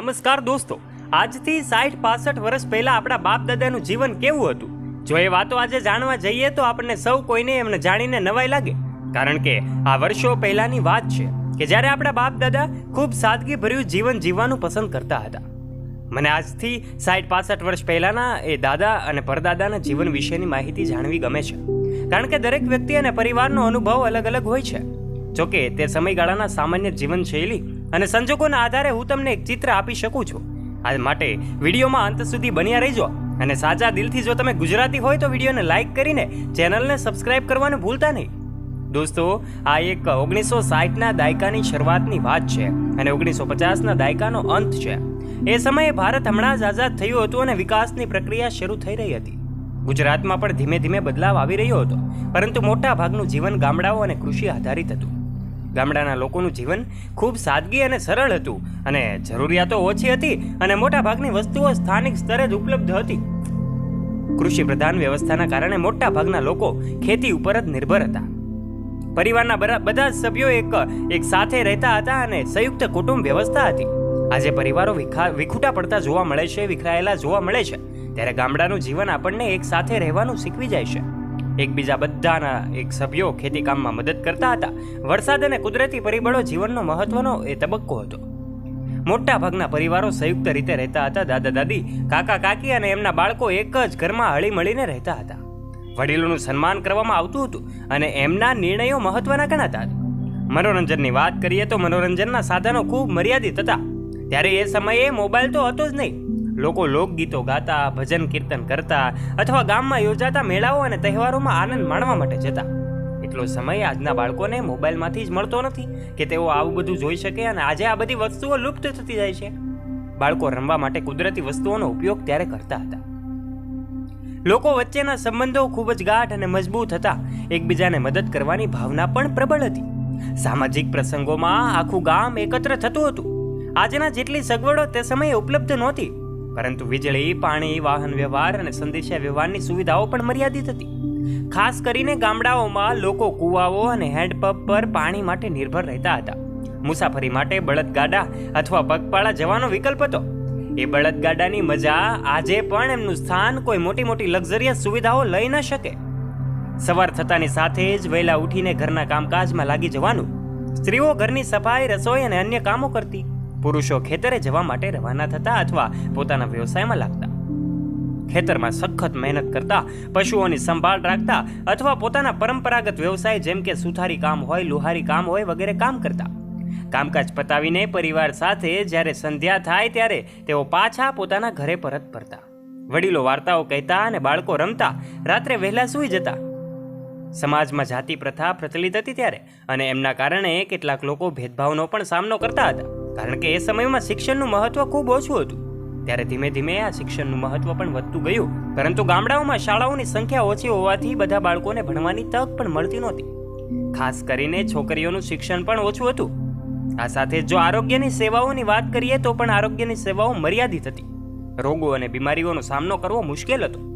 નમસ્કાર દોસ્તો. આજથી સાઠ પાસઠ વર્ષ પહેલાં આપણા બાપ દાદાનું જીવન કેવું હતું? જો એ વાતો આજે જાણવા જઈએ તો આપણને સૌ કોઈને એમને જાણીને નવાઈ લાગે. કારણ કે આ વર્ષો પહેલાંની વાત છે કે જ્યારે આપણા બાપ દાદા ખૂબ સાદગીભર્યું જીવન જીવવાનું પસંદ કરતા હતા. મને આજથી સાઠ પાસઠ વર્ષ પહેલાંના એ દાદા અને પરદાદાના જીવન વિશેની માહિતી જાણવી ગમે છે. કારણ કે દરેક વ્યક્તિ અને પરિવારનો અનુભવ અલગ અલગ હોય છે. જોકે તે સમયગાળાના સામાન્ય જીવનશૈલી અને સંજોગોના આધારે હું તમને એક ચિત્ર આપી શકું છું. આ માટે વિડીયોમાં અંત સુધી બન્યા રહેજો અને સાચા દિલથી જો તમે ગુજરાતી હોય તો વિડીયોને લાઇક કરીને ચેનલને સબસ્ક્રાઇબ કરવાનું ભૂલતા નહીં. દોસ્તો, આ એક ઓગણીસો સાઠના દાયકાની શરૂઆતની વાત છે અને ઓગણીસો પચાસના દાયકાનો અંત છે. એ સમયે ભારત હમણાં જ આઝાદ થયું હતું અને વિકાસની પ્રક્રિયા શરૂ થઈ રહી હતી. ગુજરાતમાં પણ ધીમે ધીમે બદલાવ આવી રહ્યો હતો, પરંતુ મોટા ભાગનું જીવન ગામડાઓ અને કૃષિ આધારિત હતું. ગામડાના લોકોનું જીવન ખૂબ સાદગી અને સરળ હતું અને જરૂરિયાતો ઓછી હતી અને મોટાભાગની વસ્તુઓ સ્થાનિક સ્તરે જ ઉપલબ્ધ હતી. કૃષિ પ્રધાન વ્યવસ્થાના કારણે મોટાભાગના લોકો ખેતી ઉપર જ નિર્ભર હતા. પરિવારના બધા સભ્યો એક એક સાથે રહેતા હતા અને સંયુક્ત કુટુંબ વ્યવસ્થા હતી. આજે પરિવારો વિખા, વિખૂટા પડતા જોવા મળે છે, વિખરાયેલા જોવા મળે છે. ત્યારે ગામડાનું જીવન આપણને એક સાથે રહેવાનું શીખવી જાય છે. એકબીજા બધાના એક સભ્યો ખેતી કામમાં મદદ કરતા હતા. વરસાદ અને કુદરતી પરિબળો જીવનનો મહત્વનો એ તબક્કો હતો. મોટા ભાગના પરિવારો સંયુક્ત રીતે રહેતા હતા. દાદા, દાદી, કાકા, કાકી અને એમના બાળકો એક જ ઘરમાં હળીમળીને રહેતા હતા. વડીલોનું સન્માન કરવામાં આવતું હતું અને એમના નિર્ણયો મહત્વના ગણાતા હતા. મનોરંજનની વાત કરીએ તો મનોરંજનના સાધનો ખૂબ મર્યાદિત હતા. ત્યારે એ સમયે મોબાઈલ તો હતો જ નહીં. લોકો લોકગીતો ગાતા, ભજન કીર્તન કરતા અથવા ગામમાં યોજાતા મેળાઓ અને તહેવારોમાં આનંદ માણવા માટે જતા. એટલો સમય આજના બાળકોને મોબાઈલમાંથી જ મળતો નથી કે તેઓ આવું બધું જોઈ શકે અને આજે આ બધી વસ્તુઓ લુપ્ત થતી જાય છે. બાળકો રમવા માટે કુદરતી વસ્તુઓનો ઉપયોગ ત્યારે કરતા હતા. લોકો વચ્ચેના સંબંધો ખૂબ જ ગાઢ અને મજબૂત હતા. એકબીજાને મદદ કરવાની ભાવના પણ પ્રબળ હતી. સામાજિક પ્રસંગોમાં આખું ગામ એકત્ર થતું હતું. આજના જેટલી સગવડો તે સમયે ઉપલબ્ધ નહોતી. પરંતુ વીજળી, પાણી, વાહન વ્યવહાર અને સંદેશા વ્યવહારની સુવિધાઓ પણ મર્યાદિત હતી. ખાસ કરીને ગામડાઓમાં લોકો કૂવાઓ અને હેન્ડપંપ પર પાણી માટે નિર્ભર રહેતા હતા. મુસાફરી માટે બળદગાડા અથવા પગપાળા જવાનો વિકલ્પ હતો. એ બળદગાડાની મજા આજે પણ એમનું સ્થાન કોઈ મોટી મોટી લક્ઝરિયસ સુવિધાઓ લઈ ન શકે. સવાર થતાની સાથે જ વહેલા ઉઠીને ઘરના કામકાજમાં લાગી જવાનું. સ્ત્રીઓ ઘરની સફાઈ, રસોઈ અને અન્ય કામો કરતી. પુરુષો ખેતરે જવા માટે રવાના થતા અથવા પોતાના વ્યવસાયમાં લાગતા. ખેતરમાં સખત મહેનત કરતા, પશુઓની સંભાળ રાખતા અથવા પોતાના પરંપરાગત વ્યવસાય જેમ કે સુથારી કામ હોય, લુહારી કામ હોય વગેરે કામ કરતા. કામકાજ પતાવીને પરિવાર સાથે જ્યારે સંધ્યા થાય ત્યારે તેઓ પાછા પોતાના ઘરે પરત ફરતા. વડીલો વાર્તાઓ કહેતા અને બાળકો રમતા, રાત્રે વહેલા સૂઈ જતા. સમાજમાં જાતિ પ્રથા પ્રચલિત હતી ત્યારે અને એમના કારણે કેટલાક લોકો ભેદભાવનો પણ સામનો કરતા હતા. કારણ કે એ સમયમાં શિક્ષણનું મહત્વ ખૂબ ઓછું હતું. ત્યારે ધીમે ધીમે આ શિક્ષણનું મહત્વ પણ વધતું ગયું. પરંતુ ગામડાઓમાં શાળાઓની સંખ્યા ઓછી હોવાથી બધા બાળકોને ભણવાની તક પણ મળતી નહોતી. ખાસ કરીને છોકરીઓનું શિક્ષણ પણ ઓછું હતું. આ સાથે જો આરોગ્યની સેવાઓની વાત કરીએ તો પણ આરોગ્યની સેવાઓ મર્યાદિત હતી. રોગો અને બીમારીઓનો સામનો કરવો મુશ્કેલ હતો.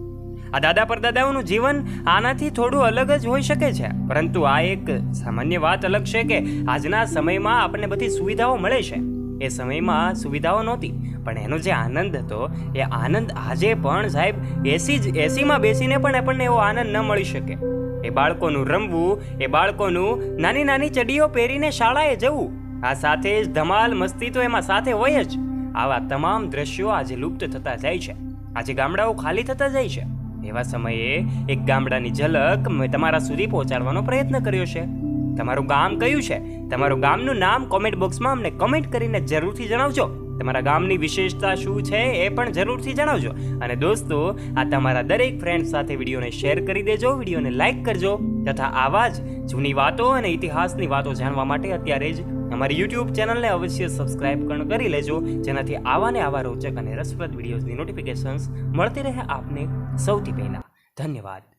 આ દાદા પરદાદાઓનું જીવન આનાથી થોડું અલગ જ હોઈ શકે છે. પરંતુ આ એક સામાન્ય વાત અલગ છે કે આજના સમયમાં આપણને બધી સુવિધાઓ મળે છે. એ સમયમાં સુવિધાઓ નહોતી, પણ એનો જે આનંદ હતો, એ આનંદ આજે પણ સાહેબ એસી જ, એસીમાં બેસીને પણ આપણને એવો આનંદ ન મળી શકે. એ બાળકોનું રમવું, એ બાળકોનું નાની નાની ચડીઓ પહેરીને શાળાએ જવું, આ સાથે જ ધમાલ મસ્તી તો એમાં સાથે હોય જ. આવા તમામ દ્રશ્યો આજે લુપ્ત થતા જાય છે. આજે ગામડાઓ ખાલી થતા જાય છે. એવા સમયે એક ગામડાની ઝલક મેં તમારા સુધી પહોંચાડવાનો પ્રયત્ન કર્યો છે. તમારું ગામ કયું છે? તમારું ગામનું નામ કોમેન્ટ બોક્સમાં અમને કમેન્ટ કરીને જરૂરથી જણાવજો. તમારા ગામની વિશેષતા શું છે એ પણ જરૂરથી જણાવજો. અને દોસ્તો, આ તમારા દરેક ફ્રેન્ડ સાથે વિડીયોને શેર કરી દેજો, વિડીયોને લાઇક કરજો. તથા આવા જ જૂની વાતો અને ઇતિહાસની વાતો જાણવા માટે અત્યારે જ અમારી યુટ્યુબ ચેનલને અવશ્ય સબસ્ક્રાઇબ પણ કરી લેજો, જેનાથી આવા ને આવા રોચક અને રસપ્રદ વિડીયોઝની નોટિફિકેશન્સ મળતી રહે આપને સૌથી પહેલાં. ધન્યવાદ.